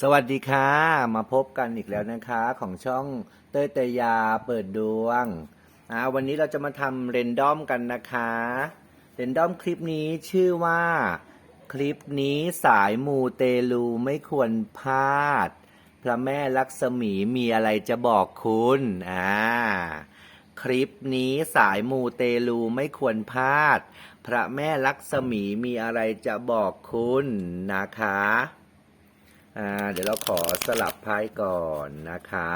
สวัสดีค่ะ มาพบกันอีกแล้วนะคะ ของช่องเต้ยเตยาเปิดดวงอ่าวันนี้เราจะมาทำเรนดอมกันนะคะเรนดอมคลิปนี้ชื่อว่า คลิปนี้สายมูเตลูไม่ควรพลาด พระแม่ลักษมีมีอะไรจะบอกคุณอ่าคลิปนี้สายมูเตลูไม่ควรพลาด พระแม่ลักษมีมีอะไรจะบอกคุณนะคะ อ่าเดี๋ยวเราขอสลับไพ่ก่อนนะคะ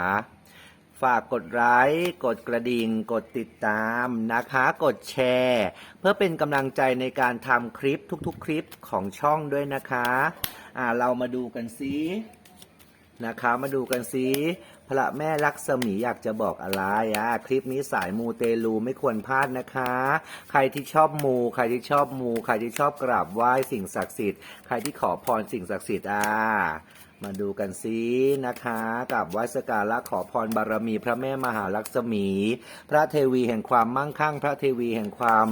ฝากกดไลค์กดกระดิ่งกดติดตามนะคะ กดแชร์ เพื่อเป็นกำลังใจในการทำคลิปทุกๆ คลิปของช่องด้วยนะคะอ่าเรามาดูกันซินะคะมาดูกันซิ พระแม่ลักษมีอยากจะบอกอะไรอะคลิปนี้สายมูเตลูไม่ควรพลาดนะคะ ใครที่ชอบมู ใครที่ชอบมู ใครที่ชอบกราบไหว้สิ่งศักดิ์สิทธิ์ ใครที่ขอพรสิ่งศักดิ์สิทธิ์อ่ามาดูกันซินะคะกับไหวัสการะขอพรบารมี พระแม่มหาลักษมี พระเทวีแห่งความมั่งคั่ง พระเทวีแห่งความ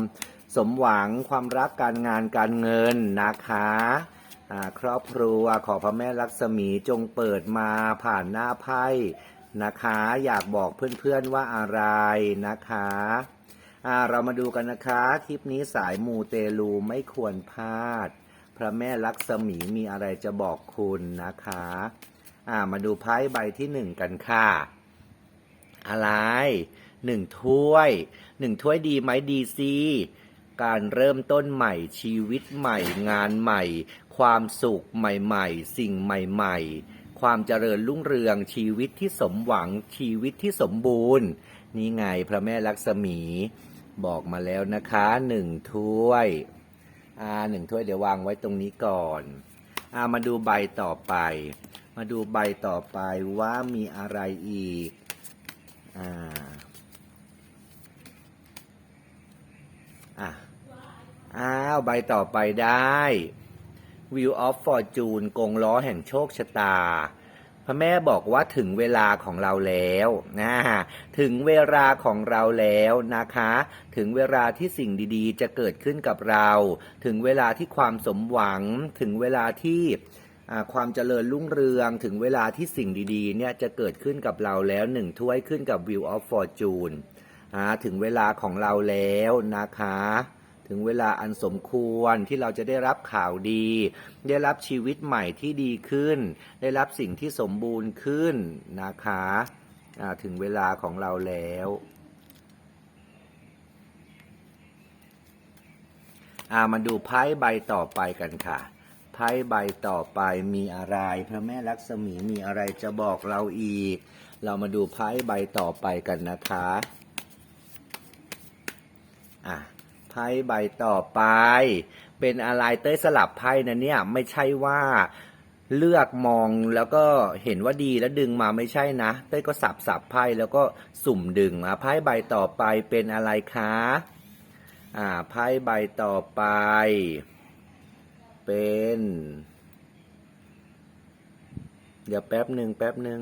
สมหวังความรักการงานการเงินนะคะอ่า ครอบครัวขอพระแม่ลักษมีจงเปิดมาผ่านหน้าไพ่นะคะ อยากบอกเพื่อนๆว่าอะไรนะคะเรามาดูกันนะคะ คลิปนี้สายมูเตลูไม่ควรพลาด พระแม่ลักษมีมีอะไรจะบอกคุณนะคะามาดูไพ่ใบที่หนึ่งกันค่ะ อะไรหนึ่งถ้วยหนึ่งถ้วยดีไหมดีสิการเริ่มต้นใหม่ชีวิตใหม่งานใหม่ ความสุขใหม่ๆ สิ่งใหม่ๆ ความเจริญรุ่งเรืองชีวิตที่สมหวังชีวิตที่สมบูรณ์ นี่ไงพระแม่ลักษมีบอกมาแล้วนะคะหนึ่งถ้วยอ่าหนึ่งถ้วยเดี๋ยววางไว้ตรงนี้ก่อนอ่ามาดูใบต่อไป มาดูใบต่อไปว่ามีอะไรอีกอ่าอะอ้าว ใบต่อไปได้ View of Fortune กงล้อแห่งโชคชะตา พระแม่บอกว่าถึงเวลาของเราแล้วนะถึงเวลาของเราแล้วนะคะ ถึงเวลาที่สิ่งดีๆ จะเกิดขึ้นกับเรา ถึงเวลาที่ความสมหวัง ถึงเวลาที่ความเจริญรุ่งเรืองถึงเวลาที่สิ่งดีๆ เนี่ยจะเกิดขึ้นกับเราแล้วหนึ่งถ้วยขึ้นกับ View of Fortune ถึงเวลาของเราแล้วนะคะ ถึงเวลาอันสมควรที่เราจะได้รับข่าวดี ได้รับชีวิตใหม่ที่ดีขึ้น ได้รับสิ่งที่สมบูรณ์ขึ้นนะคะถึงเวลาของเราแล้วอามาดูไพ่ใบต่อไปกันค่ะไพ่ใบต่อไปมีอะไรพระแม่ลักษมีมีอะไรจะบอกเราอีก เรามาดูไพ่ใบต่อไปกันนะคะอะ พ่ใบต่อไป เป็นอะไรเต้ยสลับไพ่นะเนี่ย ไม่ใช่ว่าเลือกมองแล้วก็เห็นว่าดีแล้วดึงมาไม่ใช่นะ เต้ยก็สับสับไพ่แล้วก็สุ่มดึงอะไพ่ใบต่อไปเป็นอะไรคะอ่าไพ่ใบต่อไป เป็น เดี๋ยวแป๊บหนึ่งแป๊บหนึ่ง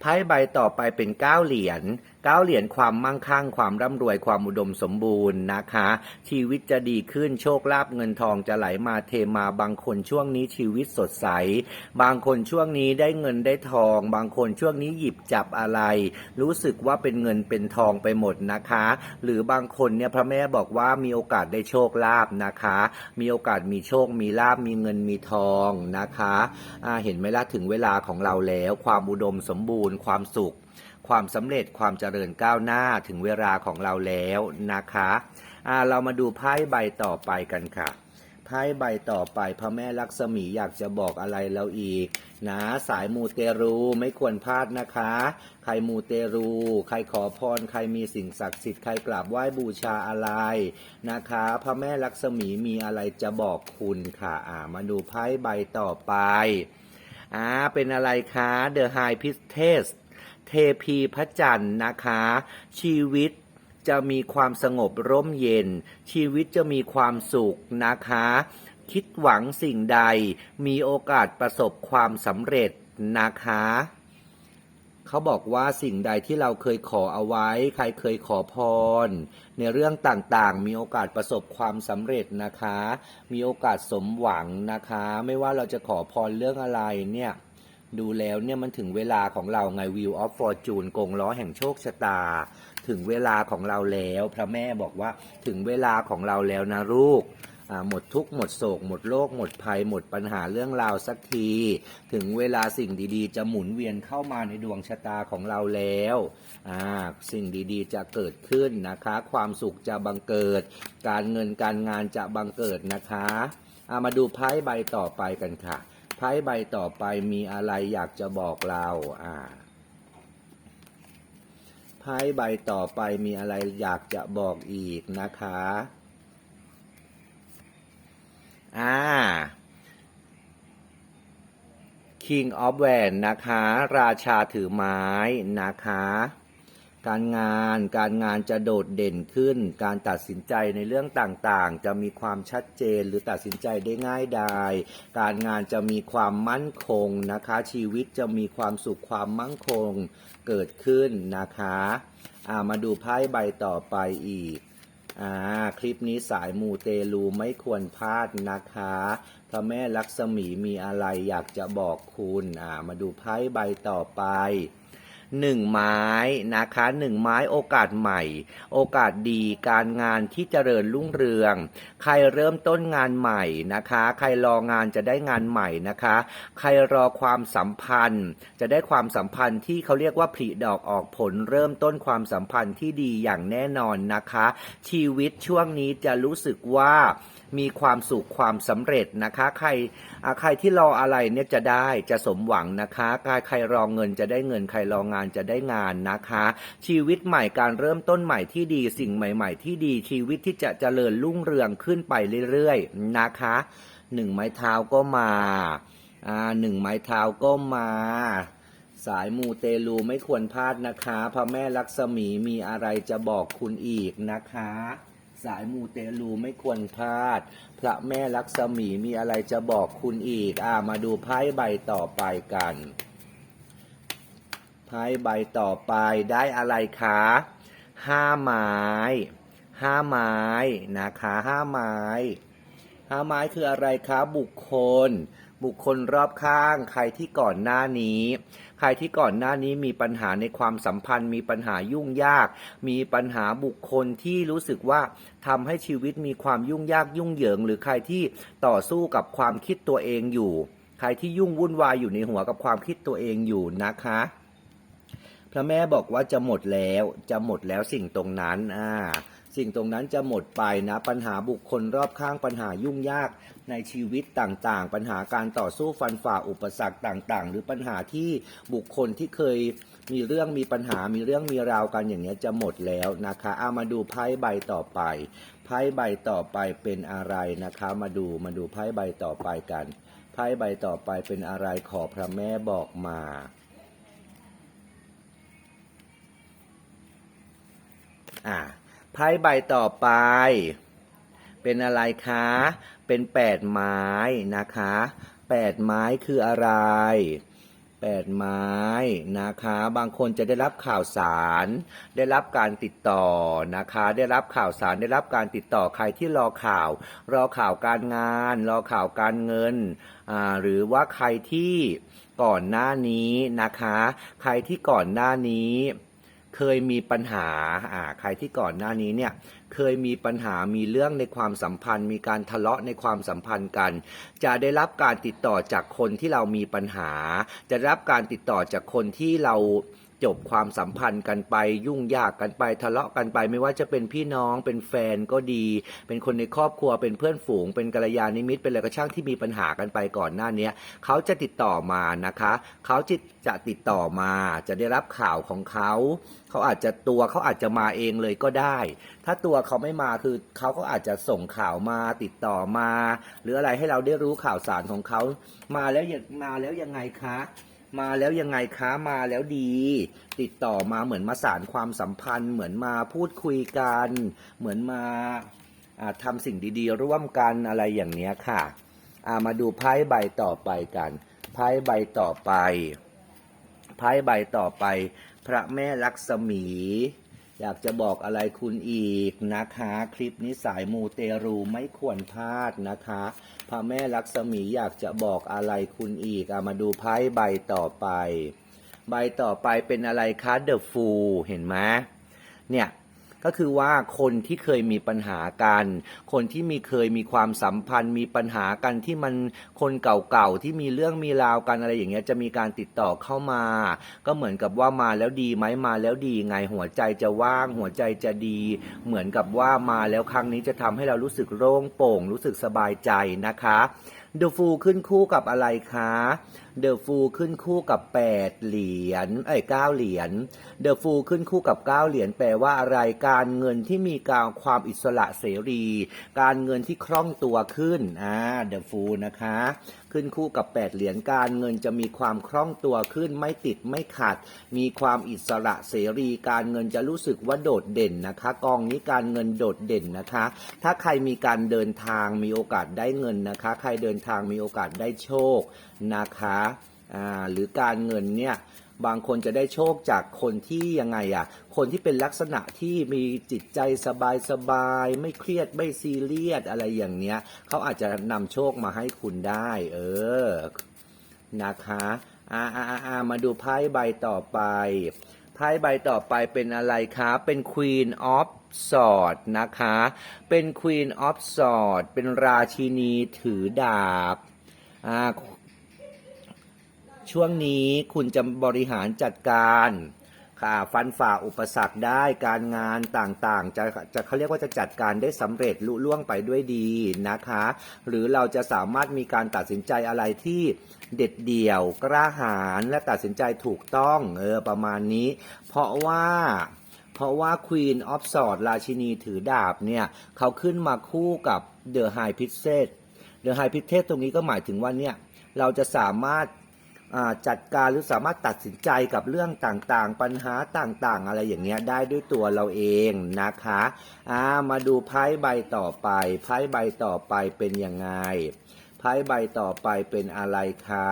ไพ่ใบต่อไปเป็นเก้าเหรียญ เก้าเหรียญความมั่งคั่งความร่ำรวยความอุดมสมบูรณ์นะคะ ชีวิตจะดีขึ้นโชคลาภเงินทองจะไหลมาเทมาบางคนช่วงนี้ชีวิตสดใส บางคนช่วงนี้ได้เงินได้ทอง บางคนช่วงนี้หยิบจับอะไร รู้สึกว่าเป็นเงินเป็นทองไปหมดนะคะ หรือบางคนเนี่ยพระแม่บอกว่ามีโอกาสได้โชคลาภนะคะ มีโอกาสมีโชคมีลาภมีเงินมีทองนะคะอ่าเห็นไหมล่ะถึงเวลาของเราแล้ว ความอุดมสมบูรณ์ ความสุข ความสำเร็จความเจริญก้าวหน้าถึงเวลาของเราแล้วนะคะอ่าเรามาดูไพ่ใบต่อไปกันค่ะไพ่ใบต่อไปพระแม่ลักษมีอยากจะบอกอะไรเราอีก นะสายมูเตรูไม่ควรพลาดนะคะ ใครมูเตรู ใครขอพร ใครมีสิ่งศักดิ์สิทธิ์ใครกราบไหว้บูชาอะไรนะคะ พระแม่ลักษมีมีอะไรจะบอกคุณค่ะอ่ามาดูไพ่ใบต่อไปอ่าเป็นอะไรคะ The High Priestess เทพีพระจันทร์นะคะ ชีวิตจะมีความสงบร่มเย็น ชีวิตจะมีความสุขนะคะ คิดหวังสิ่งใดมีโอกาสประสบความสำเร็จนะคะเขาบอกว่าสิ่งใดที่เราเคยขอเอาไว้ ใครเคยขอพร ในเรื่องต่างๆ มีโอกาสประสบความสำเร็จนะคะ มีโอกาสสมหวังนะคะ ไม่ว่าเราจะขอพรเรื่องอะไรเนี่ย ดูแล้วเนี่ยมันถึงเวลาของเราไง Wheel of Fortune กงล้อแห่งโชคชะตา ถึงเวลาของเราแล้ว พระแม่บอกว่าถึงเวลาของเราแล้วนะลูกหมดทุกข์หมดโศก หมดโรคหมดภัย หมดปัญหาเรื่องราวสักที ถึงเวลาสิ่งดีๆ จะหมุนเวียนเข้ามาในดวงชะตาของเราแล้วสิ่งดีๆ จะเกิดขึ้นนะคะ ความสุขจะบังเกิด การเงินการงานจะบังเกิดนะคะามาดูไพ่ใบต่อไปกันค่ะ ไพ่ใบต่อไปมีอะไรอยากจะบอกเราอ่าไพ่ใบต่อไปมีอะไรอยากจะบอกอีกนะคะ อ่า King of w a n นะคะ ราชาถือไม้นะคะ การงานการงานจะโดดเด่นขึ้น การตัดสินใจในเรื่องต่างๆ จะมีความชัดเจนหรือตัดสินใจได้ง่ายดายการงานจะมีความมั่นคงนะคะ ชีวิตจะมีความสุขความมั่นคงเกิดขึ้นนะคะามาดูไพ่ใบต่อไปอีกอ่าคลิปนี้สายมูเตลูไม่ควรพลาดนะคะพระแม่ลักษมีมีอะไรอยากจะบอกคุณอ่ามาดูไพ่ใบต่อไป หนึ่งไม้นะคะหนึ่งไม้โอกาสใหม่ โอกาสดีการงานที่เจริญรุ่งเรือง ใครเริ่มต้นงานใหม่นะคะ ใครรองานจะได้งานใหม่นะคะ ใครรอความสัมพันธ์ จะได้ความสัมพันธ์ที่เขาเรียกว่าผลิดอกออกผลเริ่มต้นความสัมพันธ์ที่ดีอย่างแน่นอนนะคะ ชีวิตช่วงนี้จะรู้สึกว่า มีความสุขความสำเร็จนะคะ ใครใครที่รออะไรเนี่ยจะได้จะสมหวังนะคะใครใครรอเงินจะได้เงินใครรองานจะได้งานนะคะ ชีวิตใหม่การเริ่มต้นใหม่ที่ดีสิ่งใหม่ ๆ ที่ดีชีวิตที่จะเจริญรุ่งเรืองขึ้นไปเรื่อยๆนะคะหนึ่งไม้เท้าก็มาอ่าหนึ่งไม้เท้าก็มาสายมูเตลูไม่ควรพลาดนะคะ พระแม่ลักษมีมีอะไรจะบอกคุณอีกนะคะ สายมูเตลูไม่ควรพลาด พระแม่ลักษมีมีอะไรจะบอกคุณอีก อ่ามาดูไพ่ใบต่อไปกันไพ่ใบต่อไปได้อะไรคะห้าไม้ห้าไม้นะคะห้าไม้ห้าไม้คืออะไรคะบุคคล บุคคลรอบข้าง ใครที่ก่อนหน้านี้ ใครที่ก่อนหน้านี้มีปัญหาในความสัมพันธ์ มีปัญหายุ่งยาก มีปัญหาบุคคลที่รู้สึกว่าทำให้ชีวิตมีความยุ่งยากยุ่งเหยิง หรือใครที่ต่อสู้กับความคิดตัวเองอยู่ ใครที่ยุ่งวุ่นวายอยู่ในหัวกับความคิดตัวเองอยู่นะคะพระแม่บอกว่าจะหมดแล้ว จะหมดแล้วสิ่งตรงนั้น อ่า สิ่งตรงนั้นจะหมดไปนะ ปัญหาบุคคลรอบข้างปัญหายุ่งยากในชีวิตต่างๆ ปัญหาการต่อสู้ฟันฝ่าอุปสรรคต่างๆ หรือปัญหาที่บุคคลที่เคยมีเรื่องมีปัญหามีเรื่องมีราวกันอย่างเนี้ยจะหมดแล้วนะคะเอามาดูไพ่ใบต่อไปไพ่ใบต่อไปเป็นอะไรนะคะ มาดูมาดูไพ่ใบต่อไปกันไพ่ใบต่อไปเป็นอะไรขอพระแม่บอกมาอ่า ไพ่ใบต่อไป เป็นอะไรคะ เป็นแปดไม้นะคะแปดไม้คืออะไรแปดไม้นะคะ บางคนจะได้รับข่าวสาร ได้รับการติดต่อนะคะ ได้รับข่าวสารได้รับการติดต่อใครที่รอข่าว รอข่าวการงาน รอข่าวการเงินอ่าหรือว่าใครที่ก่อนหน้านี้นะคะ ใครที่ก่อนหน้านี้ เคยมีปัญหาอ่าใครที่ก่อนหน้านี้เนี่ยเคยมีปัญหามีเรื่องในความสัมพันธ์ มีการทะเลาะในความสัมพันธ์กัน จะได้รับการติดต่อจากคนที่เรามีปัญหา จะได้รับการติดต่อจากคนที่เรา จบความสัมพันธ์กันไป ยุ่งยากกันไปทะเลาะกันไป ไม่ว่าจะเป็นพี่น้องเป็นแฟนก็ดี เป็นคนในครอบครัวเป็นเพื่อนฝูง เป็นกัลยาณมิตรเป็นอะไรก็ช่างที่มีปัญหากันไปก่อนหน้านี้เขาจะติดต่อมานะคะเขาจะจะติดต่อมาจะได้รับข่าวของเขาเขาอาจจะตัวเขาอาจจะมาเองเลยก็ได้ ถ้าตัวเขาไม่มาคือเขาก็อาจจะส่งข่าวมาติดต่อมา หรืออะไรให้เราได้รู้ข่าวสารของเขามาแล้วยังมาแล้วยังไงคะ มาแล้วยังไงคะมาแล้วดี ติดต่อมาเหมือนมาสารความสัมพันธ์ เหมือนมาพูดคุยกัน เหมือนมาทำสิ่งดีๆ ร่วมกันอะไรอย่างเนี้ยค่ะามาดูไพ่ใบต่อไปกันไพ่ใบต่อไปไพ่ใบต่อไป พระแม่ลักษมี อยากจะบอกอะไรคุณอีกนะคะ คลิปนี้สายมูเตรูไม่ควรพลาดนะคะ พระแม่ลักษมีอยากจะบอกอะไรคุณอีกอามาดูไพ่ใบต่อไป ใบต่อไปเป็นอะไรคะเดอะฟูเห็นไหมเนี่ย ก็คือว่าคนที่เคยมีปัญหากัน คนที่มีเคยมีความสัมพันธ์ มีปัญหากันที่มันคนเก่าๆที่มีเรื่องมีราวกันอะไรอย่างเงี้ยจะมีการติดต่อเข้ามา ก็เหมือนกับว่ามาแล้วดีไหมมาแล้วดีไงหัวใจจะว่าง หัวใจจะดี เหมือนกับว่ามาแล้วครั้งนี้จะทำให้เรารู้สึกโล่งโปร่ง รู้สึกสบายใจนะคะเดฟูขึ้นคู่กับอะไรคะ เดอะฟูขึ้นคู่กับ 8 เหรียญเอ้ย9เหรียญเดอะฟูขึ้นคู่กับ 9 เหรียญแปลว่าอะไรการเงินที่มีการความอิสระเสรี การเงินที่คล่องตัวขึ้นอ่าเดอะฟูนะคะขึ้นคู่กับ 8 เหรียญการเงินจะมีความคล่องตัวขึ้นไม่ติดไม่ขัดมีความอิสระเสรี การเงินจะรู้สึกว่าโดดเด่นนะคะ กองนี้การเงินโดดเด่นนะคะ ถ้าใครมีการเดินทางมีโอกาสได้เงินนะคะ ใครเดินทางมีโอกาสได้โชคนะคะหรือการเงินเนี่ยบางคนจะได้โชคจากคนที่ยังไงอะคนที่เป็นลักษณะที่มีจิตใจสบายสบายไม่เครียดไม่ซีเรียสอะไรอย่างเนี้ยเขาอาจจะนำโชคมาให้คุณได้ เออ นะคะอ่าอ่าอ่ามาดูไพ่ใบต่อไป ไพ่ใบต่อไปเป็นอะไรคะ เป็น Queen of s w o r d นะคะ เป็น Queen of s w o r d เป็นราชินีถือดาบอ่า ช่วงนี้คุณจะบริหารจัดการค่ะฟันฝ่าอุปสรรคได้การงานต่างๆ จะจะเขาเรียกว่าจะจัดการได้สำเร็จลุล่วงไปด้วยดีนะคะ หรือเราจะสามารถมีการตัดสินใจอะไรที่เด็ดเดี่ยวกล้าหาญและตัดสินใจถูกต้องเออประมาณนี้ เพราะว่าเพราะว่า Queen of Swords ราชินีถือดาบเนี่ยเขาขึ้นมาคู่กับ The High Priestess The High Priestess ตรงนี้ก็หมายถึงว่าเนี่ยเราจะสามารถ จัดการหรือสามารถตัดสินใจกับเรื่องต่างๆ ปัญหาต่างๆ อะไรอย่างเงี้ยได้ด้วยตัวเราเองนะคะอ่ามาดูไพ่ใบต่อไปไพ่ใบต่อไปเป็นยังไงไพ่ใบต่อไปเป็นอะไรคะ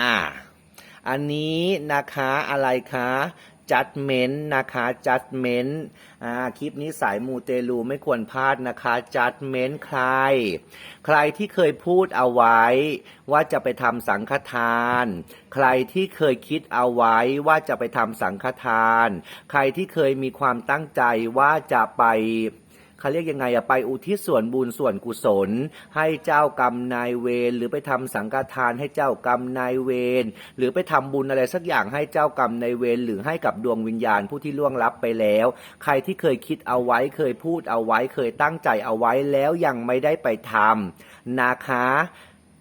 อ่าอันนี้นะคะอะไรคะ judgment นะคะ judgment อ่าคลิปนี้สายมูเตลูไม่ควรพลาดนะคะ judgment ใคร ใครที่เคยพูดเอาไว้ว่าจะไปทำสังฆทาน ใครที่เคยคิดเอาไว้ว่าจะไปทำสังฆทาน ใครที่เคยมีความตั้งใจว่าจะไป เขาเรียกยังไงอะไปอุทิศส่วนบุญส่วนกุศล ให้เจ้ากรรมนายเวรหรือไปทำสังฆทานให้เจ้ากรรมนายเวรหรือไปทำบุญอะไรสักอย่างให้เจ้ากรรมนายเวรหรือให้กับดวงวิญญาณผู้ที่ล่วงลับไปแล้ว ใครที่เคยคิดเอาไว้เคยพูดเอาไว้เคยตั้งใจเอาไว้แล้วยังไม่ได้ไปทำนะคะ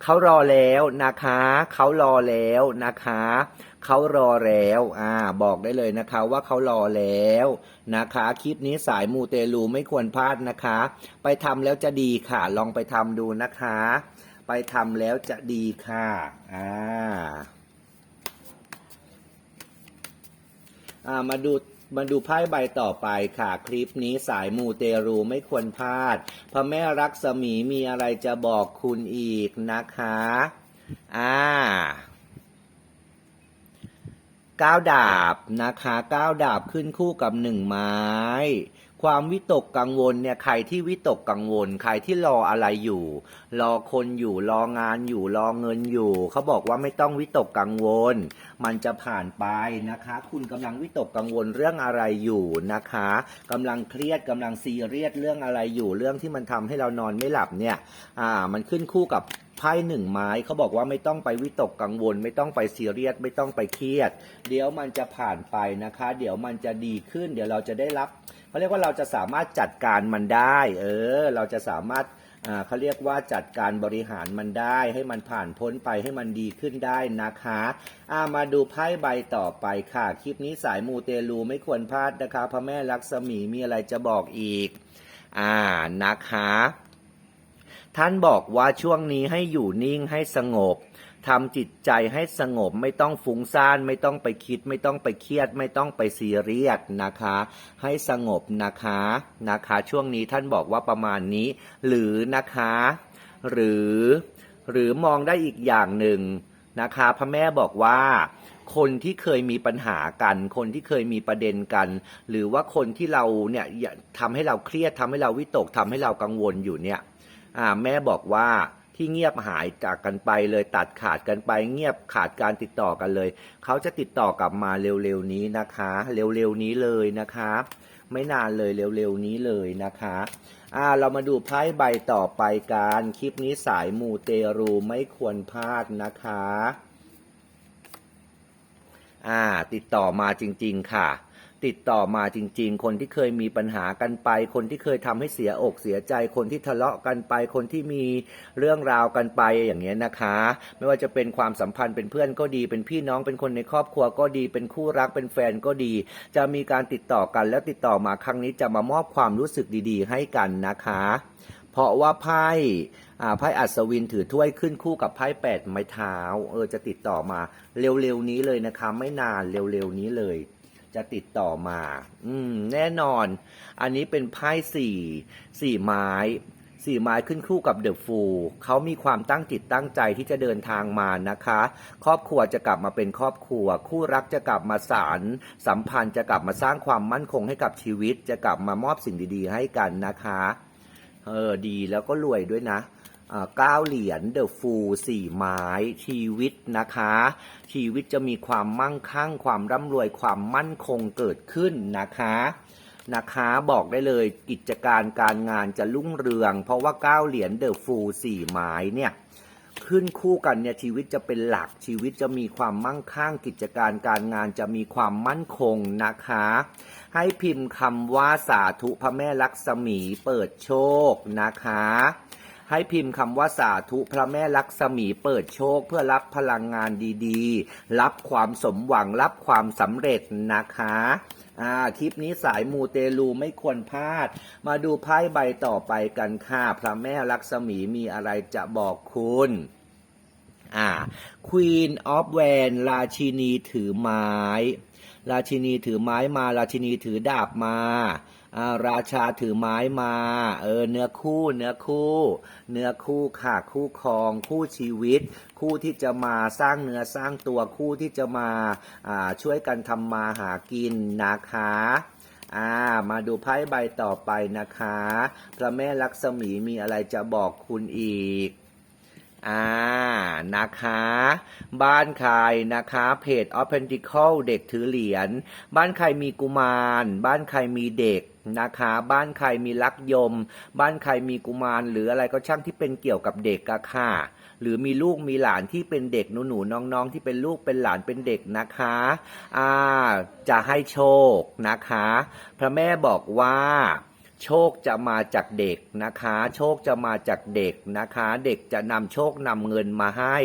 เขารอแล้วนะคะ เขารอแล้วนะคะ เขารอแล้วอ่าบอกได้เลยนะคะว่าเขารอแล้วนะคะ คลิปนี้สายมูเตลูไม่ควรพลาดนะคะ ไปทำแล้วจะดีค่ะ ลองไปทำดูนะคะ ไปทำแล้วจะดีค่ะอ่าอ่ามาดูมาดูไพ่ใบต่อไปค่ะ คลิปนี้สายมูเตรูไม่ควรพลาด พระแม่รักษมีมีอะไรจะบอกคุณอีกนะคะ อ่า ก้าวดาบนะคะก้าวดาบขึ้นคู่กับหนึ่งไม้ ความวิตกกังวลเนี่ยใครที่วิตกกังวล ใครที่รออะไรอยู่ รอคนอยู่รองานอยู่รอเงินอยู่ เขาบอกว่าไม่ต้องวิตกกังวล มันจะผ่านไปนะคะ คุณกำลังวิตกกังวลเรื่องอะไรอยู่นะคะกำลังเครียดกำลังซีเรียสเรื่องอะไรอยู่ เรื่องที่มันทำให้เรานอนไม่หลับเนี่ยอ่ามันขึ้นคู่กับไพ่หนึ่งไม้เขาบอกว่าไม่ต้องไปวิตกกังวล ไม่ต้องไปซีเรียสไม่ต้องไปเครียด เดี๋ยวมันจะผ่านไปนะคะ เดี๋ยวมันจะดีขึ้น เดี๋ยวเราจะได้รับ เขาเรียกว่าเราจะสามารถจัดการมันได้ เออ เราจะสามารถเขาเรียกว่าจัดการบริหารมันได้ ให้มันผ่านพ้นไปให้มันดีขึ้นได้นะคะอามาดูไพ่ใบต่อไปค่ะ คลิปนี้สายมูเตลูไม่ควรพลาดนะคะ พระแม่ลักษมีมีอะไรจะบอกอีก อ่านะคะ ท่านบอกว่าช่วงนี้ให้อยู่นิ่งให้สงบ ทำจิตใจให้สงบไม่ต้องฟุ้งซ่าน ไม่ต้องไปคิด ไม่ต้องไปเครียด ไม่ต้องไปซีเรียสนะคะ ให้สงบนะคะนะคะ ช่วงนี้ท่านบอกว่าประมาณนี้ หรือนะคะ หรือ หรือมองได้อีกอย่างหนึ่งนะคะพระแม่บอกว่า คนที่เคยมีปัญหากัน คนที่เคยมีประเด็นกัน หรือว่าคนที่เราเนี่ยทำให้เราเครียดทำให้เราวิตกทำให้เรากังวลอยู่เนี่ยแม่บอกว่า ที่เงียบหายจากกันไปเลยตัดขาดกันไป เงียบขาดการติดต่อกันเลย เขาจะติดต่อกลับมาเร็วๆนี้นะคะ เร็วๆนี้เลยนะคะ ไม่นานเลยเร็วๆนี้เลยนะคะอ่าเรามาดูไพ่ใบต่อไปกันคลิปนี้สายมูเตรูไม่ควรพลาดนะคะอ่าติดต่อมาจริง ๆ ค่ะ ติดต่อมาจริง ๆ คนที่เคยมีปัญหากันไป คนที่เคยทำให้เสียอกเสียใจ คนที่ทะเลาะกันไป คนที่มีเรื่องราวกันไปอย่างเงี้ยนะคะ ไม่ว่าจะเป็นความสัมพันธ์เป็นเพื่อนก็ดี เป็นพี่น้องเป็นคนในครอบครัวก็ดี เป็นคู่รักเป็นแฟนก็ดี จะมีการติดต่อกันแล้วติดต่อมาครั้งนี้จะมามอบความรู้สึกดีๆ ให้กันนะคะ เพราะว่าไพ่อ่าไพ่อัศวินถือถ้วยขึ้นคู่กับไพ่แปดไม้เท้า เออจะติดต่อมาเร็วๆนี้เลยนะคะ ไม่นานเร็วๆนี้เลย จะติดต่อมา อืม แน่นอน อันนี้เป็นไพ่สี่สี่ไม้สี่ไม้ขึ้นคู่กับเดอะฟูลเขามีความตั้งจิตตั้งใจที่จะเดินทางมานะคะ ครอบครัวจะกลับมาเป็นครอบครัว คู่รักจะกลับมาสารสัมพันธ์จะกลับมาสร้างความมั่นคงให้กับชีวิต จะกลับมามอบสิ่งดีๆ ให้กันนะคะ เออดีแล้วก็รวยด้วยนะ เก้าเหรียญเดอะฟูลสี่ไม้ชีวิตนะคะ ชีวิตจะมีความมั่งคั่ง ความร่ำรวยความมั่นคงเกิดขึ้นนะคะนะคะบอกได้เลยกิจการการงานจะรุ่งเรือง เพราะว่าเก้าเหรียญเดอะฟูลสี่ไม้เนี่ยขึ้นคู่กันเนี่ยชีวิตจะเป็นหลักชีวิตจะมีความมั่งคั่ง กิจการการงานจะมีความมั่นคงนะคะ ให้พิมพ์คำว่าสาธุพระแม่ลักษมีเปิดโชคนะคะ ให้พิมพ์คำว่าสาธุพระแม่ลักษมีเปิดโชคเพื่อรับพลังงานดีๆ รับความสมหวังรับความสำเร็จนะคะอ่าคลิปนี้สายมูเตลูไม่ควรพลาด มาดูไพ่ใบต่อไปกันค่ะ พระแม่ลักษมีมีอะไรจะบอกคุณอ่า Queen of w a n ราชินีถือไม้ ราชินีถือไม้มา ราชินีถือดาบมาอ่า ราชาถือไม้มา เออเนื้อคู่เนื้อคู่ เนื้อคู่ค่ะคู่ครอง คู่ชีวิต คู่ที่จะมาสร้างเนื้อสร้างตัวคู่ที่จะมาช่วยกันทำมาหากินนะคะอ่ามาดูไพ่ใบต่อไปนะคะ พระแม่ลักษมีมีอะไรจะบอกคุณอีกอ่า นะคะ บ้านใครนะคะ เพจ a u t h e n t i c a l เด็กถือเหรียญ บ้านใครมีกุมาร บ้านใครมีเด็ก นะคะบ้านใครมีลักยม บ้านใครมีกุมารหรืออะไรก็ช่างที่เป็นเกี่ยวกับเด็กกะค่ะ หรือมีลูกมีหลานที่เป็นเด็กหนูหนูๆน้องๆ ที่เป็นลูกเป็นหลานเป็นเด็กนะคะอ่าจะให้โชคนะคะ พระแม่บอกว่า โชคจะมาจากเด็กนะคะ โชคจะมาจากเด็กนะคะ เด็กจะนำโชคนำเงินมาให้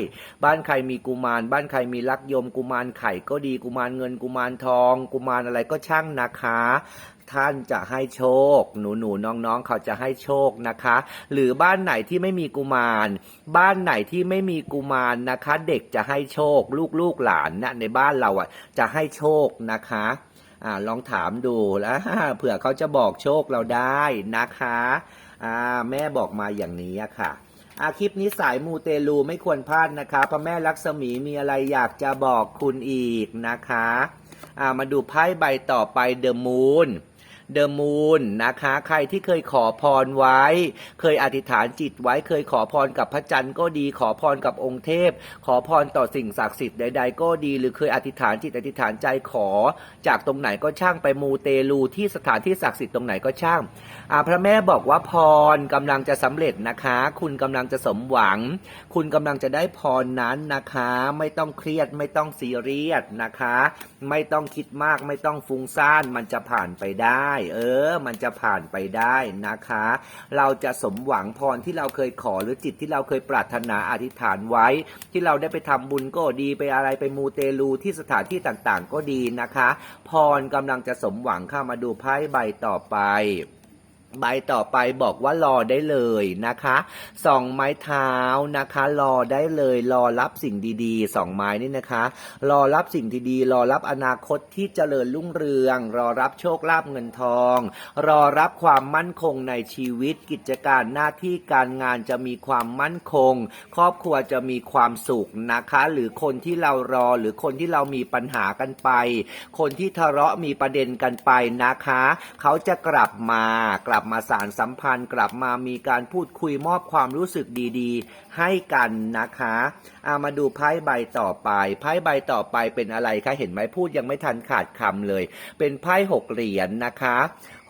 บ้านใครมีกุมาร บ้านใครมีลักยมกุมารไข่ก็ดีกุมารเงินกุมารทอง กุมารอะไรก็ช่างนะคะท่านจะให้โชค หนูหนูน้องน้องๆเขาจะให้โชคนะคะ หรือบ้านไหนที่ไม่มีกุมาร บ้านไหนที่ไม่มีกุมารนะคะ เด็กจะให้โชค ลูกลูกหลานนะในบ้านเราอะจะให้โชคนะคะ อ่าลองถามดูแล้วเผื่อเขาจะบอกโชคเราได้นะคะอ่าแม่บอกมาอย่างนี้ค่ะอาคลิปนี้สายมูเตลูไม่ควรพลาดนะคะพระแม่ลักษมีมีอะไรอยากจะบอกคุณอีกนะคะอ่ามาดูไพ่ใบต่อไปเดอะมูน เดอะมูนนะคะ ใครที่เคยขอพรไว้ เคยอธิษฐานจิตไว้ เคยขอพรกับพระจันทร์ก็ดี ขอพรกับองค์เทพ ขอพรต่อสิ่งศักดิ์สิทธิ์ใด ๆ ก็ดี หรือเคยอธิษฐานจิตอธิษฐานใจขอ จากตรงไหนก็ช่างไปมูเตลูที่สถานที่ศักดิ์สิทธิ์ตรงไหนก็ช่างอาพระแม่บอกว่าพรกำลังจะสำเร็จนะคะ คุณกำลังจะสมหวัง คุณกำลังจะได้พรนั้นนะคะ ไม่ต้องเครียดไม่ต้องซีเรียสนะคะ ไม่ต้องคิดมากไม่ต้องฟุ้งซ่านมันจะผ่านไปได้เออ มันจะผ่านไปได้นะคะ เราจะสมหวังพรที่เราเคยขอหรือจิตที่เราเคยปรารถนาอธิษฐานไว้ ที่เราได้ไปทำบุญก็ดีไปอะไรไปมูเตลูที่สถานที่ต่างๆ ก็ดีนะคะ พรกำลังจะสมหวังเข้ามาดูไพ่ใบต่อไป ใบต่อไปบอกว่ารอได้เลยนะคะสองไม้เท้านะคะ รอได้เลย รอรับสิ่งดีๆสองไม้นี่นะคะ รอรับสิ่งดีๆรอรับอนาคตที่เจริญรุ่งเรือง รอรับโชคลาภเงินทอง รอรับความมั่นคงในชีวิต กิจการหน้าที่การงานจะมีความมั่นคง ครอบครัวจะมีความสุขนะคะ หรือคนที่เรารอหรือคนที่เรามีปัญหากันไป คนที่ทะเลาะมีประเด็นกันไปนะคะ เขาจะกลับมากลับับมาสารสัมพันธ์ กลับมามีการพูดคุยมอบความรู้สึกดีๆ ให้กันนะคะอามาดูไพ่ใบต่อไปไพ่ใบต่อไปเป็นอะไรคะเห็นไหมพูดยังไม่ทันขาดคำเลย เป็นไพ่หกเหรียญนะคะ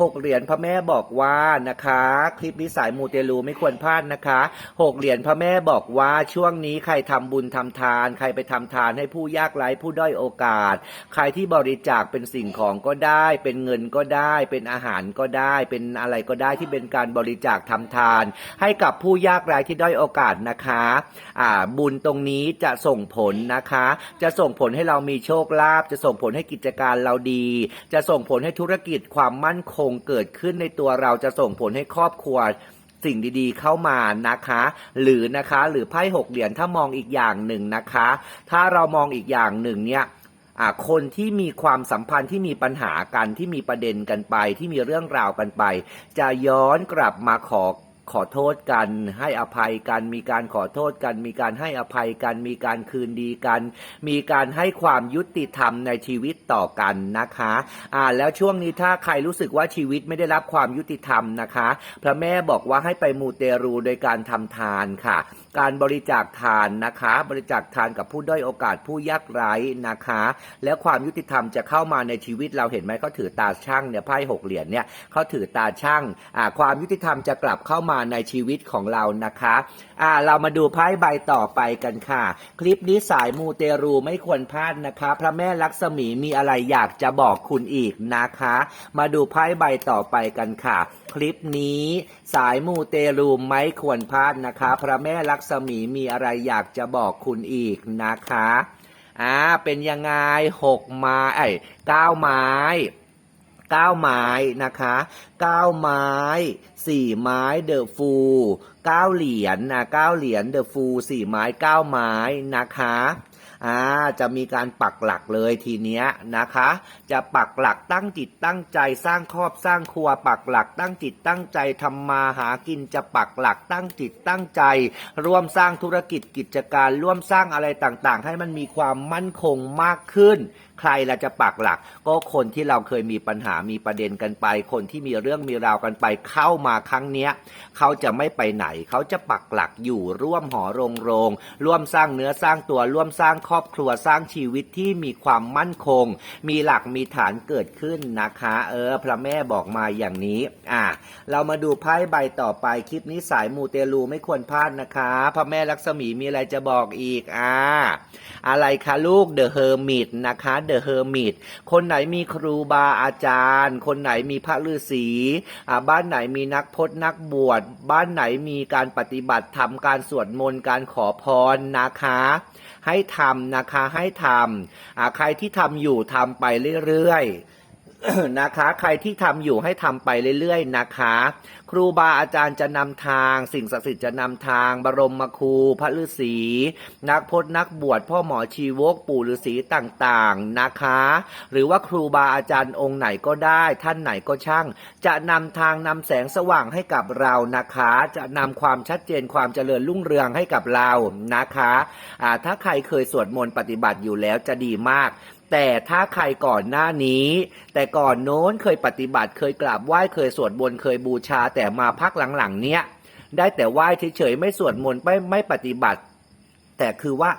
หกเหรียญพระแม่บอกว่านะคะ คลิปนี้สายมูเตลูไม่ควรพลาดนะคะหกเหรียญพระแม่บอกว่าช่วงนี้ใครทำบุญทำทาน ใครไปทำทานให้ผู้ยากไร้ผู้ด้อยโอกาส ใครที่บริจาคเป็นสิ่งของก็ได้ เป็นเงินก็ได้ เป็นอาหารก็ได้ เป็นอะไรก็ได้ที่เป็นการบริจาคทำทาน ให้กับผู้ยากไร้ที่ด้อยโอกาสนะคะอ่าบุญตรงนี้จะส่งผลนะคะ จะส่งผลให้เรามีโชคลาภจะส่งผลให้กิจการเราดี จะส่งผลให้ธุรกิจความมั่นคงเกิดขึ้นในตัวเราจะส่งผลให้ครอบครัวสิ่งดีๆเข้ามานะคะ หรือนะคะหรือไพ่หกเหรียญถ้ามองอีกอย่างหนึ่งนะคะ ถ้าเรามองอีกอย่างหนึ่งเนี่ยคนที่มีความสัมพันธ์ที่มีปัญหากันที่มีประเด็นกันไป ที่มีเรื่องราวกันไป จะย้อนกลับมาขอ ขอโทษกัน ให้อภัยกัน มีการขอโทษกัน มีการให้อภัยกัน มีการคืนดีกัน มีการให้ความยุติธรรมในชีวิตต่อกันนะคะอ่าแล้วช่วงนี้ถ้าใครรู้สึกว่าชีวิตไม่ได้รับความยุติธรรมนะคะ พระแม่บอกว่าให้ไปมูเตรูโดยการทำทานค่ะ การบริจาคทานนะคะ บริจาคทานกับผู้ด้อยโอกาสผู้ยากไร้นะคะ แล้วความยุติธรรมจะเข้ามาในชีวิตเราเห็นไหมเขาถือตาช่างเนี่ยไพ่หกเหรียญเนี่ยเขาถือตาช่างอ่าความยุติธรรมจะกลับเข้ามาในชีวิตของเรานะคะอ่าเรามาดูไพ่ใบต่อไปกันค่ะ คลิปนี้สายมูเตรูไม่ควรพลาดนะคะ พระแม่ลักษมีมีอะไรอยากจะบอกคุณอีกนะคะ มาดูไพ่ใบต่อไปกันค่ะคลิปนี้สายมูเตลูไม่ควรพลาดนะคะ พระแม่ลักษมีมีอะไรอยากจะบอกคุณอีกนะคะอ่าเป็นยังไงหกไม้ไอ้ยเก้าไม้เก้าไม้นะคะเก้าไม้สี่ไม้เดอะฟูเก้าเหรียญนะเก้าเหรียญเดอะฟูสี่ไม้เก้าไม้นะคะ อ่าจะมีการปักหลักเลยทีเนี้ยนะคะ จะปักหลักตั้งจิตตั้งใจสร้างครอบสร้างครัว ปักหลักตั้งจิตตั้งใจทำมาหากินจะปักหลักตั้งจิตตั้งใจ ร่วมสร้างธุรกิจกิจการร่วมสร้างอะไรต่างๆ ให้มันมีความมั่นคงมากขึ้น ใครละจะปักหลัก ก็คนที่เราเคยมีปัญหามีประเด็นกันไป คนที่มีเรื่องมีราวกันไปเข้ามาครั้งเนี้ยเขาจะไม่ไปไหน เขาจะปักหลักอยู่ร่วมหอโรงโรงร่วมสร้างเนื้อสร้างตัวร่วมสร้างครอบครัวสร้างชีวิตที่มีความมั่นคง มีหลักมีฐานเกิดขึ้นนะคะ เออ พระแม่บอกมาอย่างนี้ อะเรามาดูไพ่ใบต่อไปคลิปนี้สายมูเตลูไม่ควรพลาดนะคะ พระแม่ลักษมีมีอะไรจะบอกอีกอ่าอะไรคะลูกเดอะเฮอร์มิตนะคะเดอะเฮอร์มิตคนไหนมีครูบาอาจารย์ คนไหนมีพระฤาษีอ่าบ้านไหนมีนักพจนักบวช บ้านไหนมีการปฏิบัติธรรมการสวดมนต์การขอพรนะคะ ให้ทำนะคะให้ทำอ่าใครที่ทำอยู่ทำไปเรื่อยๆ นะคะ ใครที่ทำอยู่ให้ทำไปเรื่อยๆนะคะ ครูบาอาจารย์จะนำทาง สิ่งศักดิ์สิทธิ์จะนำทาง บรมครูพระฤาษีนักพจนักบวชพ่อหมอชีวกปู่ฤาษีต่างๆนะคะ หรือว่าครูบาอาจารย์องค์ไหนก็ได้ ท่านไหนก็ช่าง จะนำทางนำแสงสว่างให้กับเรานะคะ จะนำความชัดเจนความเจริญรุ่งเรืองให้กับเรานะคะอ่าถ้าใครเคยสวดมนต์ปฏิบัติอยู่แล้วจะดีมาก แต่ถ้าใครก่อนหน้านี้ แต่ก่อนโน้นเคยปฏิบัติเคยกราบไหว้เคยสวดมนต์เคยบูชา แต่มาพักหลังๆ เนี้ยได้แต่ไหว้เฉยๆไม่สวดมนต์ไม่ไม่ปฏิบัติ แต่คือว่า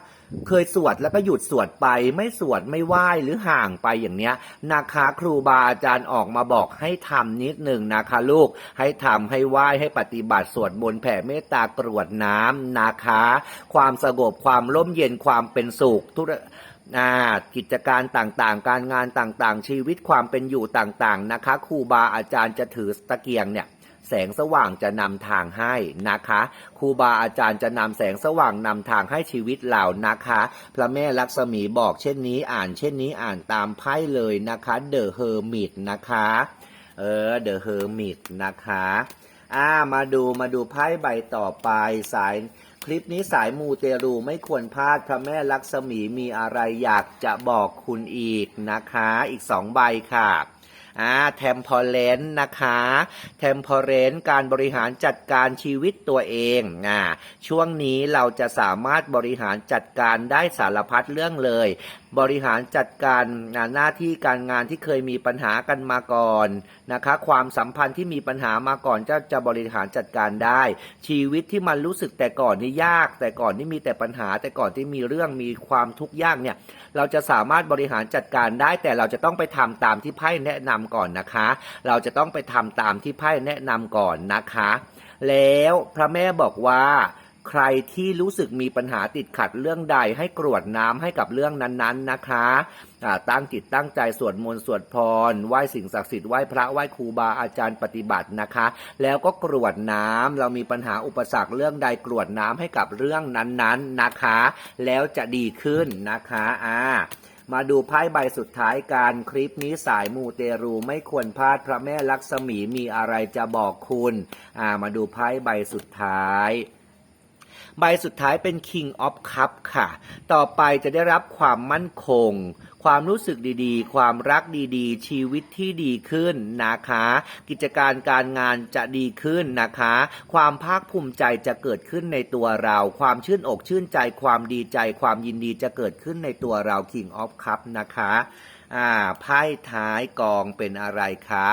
เคยสวดแล้วก็หยุดสวดไป ไม่สวดไม่ไหว้หรือห่างไปอย่างเนี้ยนะคะครูบาอาจารย์ออกมาบอกให้ทำนิดหนึ่งนะคะลูกให้ทำให้ไหว้ให้ปฏิบัติสวดมนต์แผ่เมตตากรวดน้ำนะคะ ความสงบความร่มเย็นความเป็นสุขทุก อ่ากิจการต่างๆ การงานต่างๆ ชีวิตความเป็นอยู่ต่างๆนะคะครูบาอาจารย์จะถือตะเกียงเนี่ยแสงสว่างจะนำทางให้นะคะครูบาอาจารย์จะนำแสงสว่างนำทางให้ชีวิตเรานะคะ พระแม่ลักษมีบอกเช่นนี้อ่านเช่นนี้อ่านตามไพ่เลยนะคะเดอะเฮอร์มิตนะคะเออ The Hermit นะคะอ่ามาดูมาดูไพ่ใบต่อไปสาย คลิปนี้สายมูเตรูไม่ควรพลาดพระแม่ลักษมีมีอะไรอยากจะบอกคุณอีกนะคะ อีกสองใบค่ะอ่าเทมพอเลนนะคะเทมพอเลนการบริหารจัดการชีวิตตัวเองอ่าช่วงนี้เราจะสามารถบริหารจัดการได้สารพัดเรื่องเลย บริหารจัดการงานหน้าที่การงานที่เคยมีปัญหากันมาก่อนนะคะ ความสัมพันธ์ที่มีปัญหามาก่อนจะจะบริหารจัดการได้ ชีวิตที่มันรู้สึกแต่ก่อนนี่ยาก แต่ก่อนที่มีแต่ปัญหา แต่ก่อนที่มีเรื่องมีความทุกข์ยากเนี่ย เราจะสามารถบริหารจัดการได้ แต่เราจะต้องไปทำตามที่ไพ่แนะนำก่อนนะคะ เราจะต้องไปทำตามที่ไพ่แนะนำก่อนนะคะ แล้วพระแม่บอกว่า ใครที่รู้สึกมีปัญหาติดขัดเรื่องใดให้กรวดน้ำให้กับเรื่องนั้นๆนะคะตั้งจิตตั้งใจสวดมนต์สวดพรไหว้สิ่งศักดิ์สิทธิ์ไหว้พระไหว้ครูบาอาจารย์ปฏิบัตินะคะ แล้วก็กรวดน้ำเรามีปัญหาอุปสรรคเรื่องใดกรวดน้ำให้กับเรื่องนั้นๆนะคะ แล้วจะดีขึ้นนะคะอ่ามาดูไพ่ใบสุดท้ายการคลิปนี้สายมูเตรูไม่ควรพลาดพระแม่ลักษมีมีอะไรจะบอกคุณอ่ามาดูไพ่ใบสุดท้าย ใบสุดท้ายเป็น King of Cup ค่ะ ต่อไปจะได้รับความมั่นคง ความรู้สึกดีๆ ความรักดีๆ ชีวิตที่ดีขึ้นนะคะ กิจการการงานจะดีขึ้นนะคะ ความภาคภูมิใจจะเกิดขึ้นในตัวเรา ความชื่นอกชื่นใจ ความดีใจ ความยินดีจะเกิดขึ้นในตัวเรา King of Cup นะคะ อ่าไพ่ท้ายกองเป็นอะไรคะ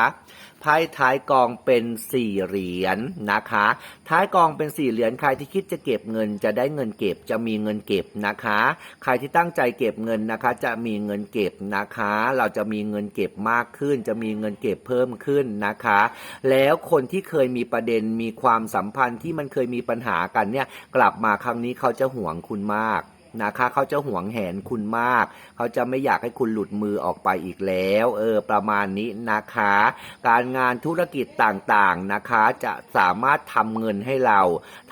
ไพ่ท้ายกองเป็นสี่เหรียญนะคะ ท้ายกองเป็นสี่เหรียญใครที่คิดจะเก็บเงินจะได้เงินเก็บจะมีเงินเก็บนะคะ ใครที่ตั้งใจเก็บเงินนะคะ จะมีเงินเก็บนะคะ เราจะมีเงินเก็บมากขึ้น จะมีเงินเก็บเพิ่มขึ้นนะคะ แล้วคนที่เคยมีประเด็นมีความสัมพันธ์ที่มันเคยมีปัญหากันเนี่ยกลับมาครั้งนี้เขาจะห่วงคุณมาก นะคะเขาจะหวงแหนคุณมาก เขาจะไม่อยากให้คุณหลุดมือออกไปอีกแล้ว เออ ประมาณนี้นะคะ การงานธุรกิจต่างๆนะคะ จะสามารถทำเงินให้เรา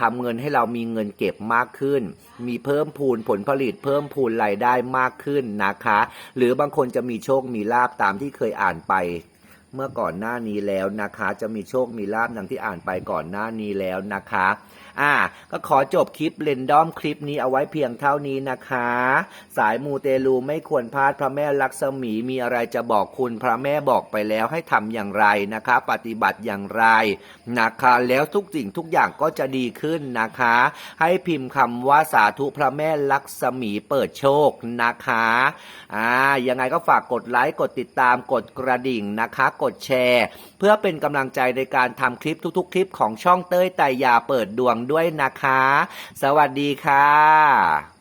ทำเงินให้เรามีเงินเก็บมากขึ้น มีเพิ่มพูนผลผลิตเพิ่มพูนรายได้มากขึ้นนะคะ หรือบางคนจะมีโชคมีลาบตามที่เคยอ่านไปเมื่อก่อนหน้านี้แล้วนะคะ จะมีโชคมีลาบดังที่อ่านไปก่อนหน้านี้แล้วนะคะ อ่า ก็ขอจบคลิปเรนดอมคลิปนี้เอาไว้เพียงเท่านี้นะคะ สายมูเตลูไม่ควรพลาดพระแม่ลักษมีมีอะไรจะบอกคุณพระแม่บอกไปแล้วให้ทำอย่างไรนะคะ ปฏิบัติอย่างไรนะคะแล้วทุกสิ่งทุกอย่างก็จะดีขึ้นนะคะ ให้พิมพ์คำว่าสาธุพระแม่ลักษมีเปิดโชคนะคะอ่ายังไงก็ฝากกดไลค์กดติดตามกดกระดิ่งนะคะ กดแชร์ เพื่อเป็นกำลังใจในการทำคลิปทุกๆ คลิปของช่องเต้ยไตยาเปิดดวงด้วยนะคะ สวัสดีค่ะ